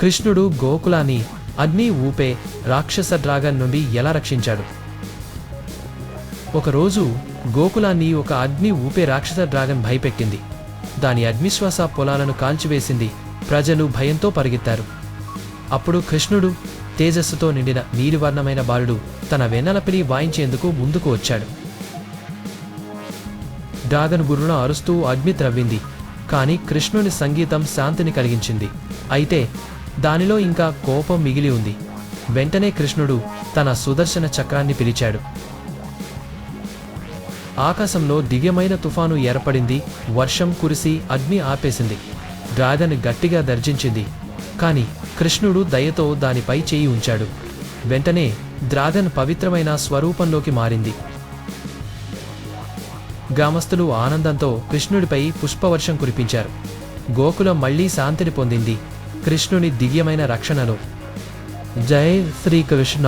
కృష్ణుడు గోకులాన్ని అగ్ని ఊపే రాక్షస డ్రాగన్ నుండి ఎలా రక్షించాడు? ఒకరోజు గోకులాన్ని ఒక అగ్ని ఊపే రాక్షస డ్రాగన్ భయపెట్టింది. దాని అగ్నిశ్వాస పొలాలను కాల్చివేసింది ప్రజలు భయంతో పరిగెత్తారు. అప్పుడు కృష్ణుడు తేజస్సుతో నిండిన నీరువర్ణమైన బాలుడు తన వెన్నెలపిని వాయించేందుకు ముందుకు వచ్చాడు. డ్రాగన్ గురును అరుస్తూ అగ్ని త్రవ్వింది. కానీ కృష్ణుని సంగీతం శాంతిని కలిగించింది. అయితే దానిలో ఇంకా కోపం మిగిలి ఉంది. వెంటనే కృష్ణుడు తన సుదర్శన చక్రాన్ని పిలిచాడు. ఆకాశంలో దివ్యమైన తుఫాను ఏర్పడింది వర్షం కురిసి అగ్ని ఆపేసింది. డ్రాగన్ గట్టిగా దర్జించింది. కాని కృష్ణుడు దయతో దానిపై చేయి ఉంచాడు. వెంటనే డ్రాగన్ పవిత్రమైన స్వరూపంలోకి మారింది. గ్రామస్తులు ఆనందంతో కృష్ణుడిపై పుష్పవర్షం కురిపించారు. గోకులం మళ్ళీ శాంతిని పొందింది. కృష్ణుని దివ్యమైన రక్షణను. జై శ్రీకృష్ణ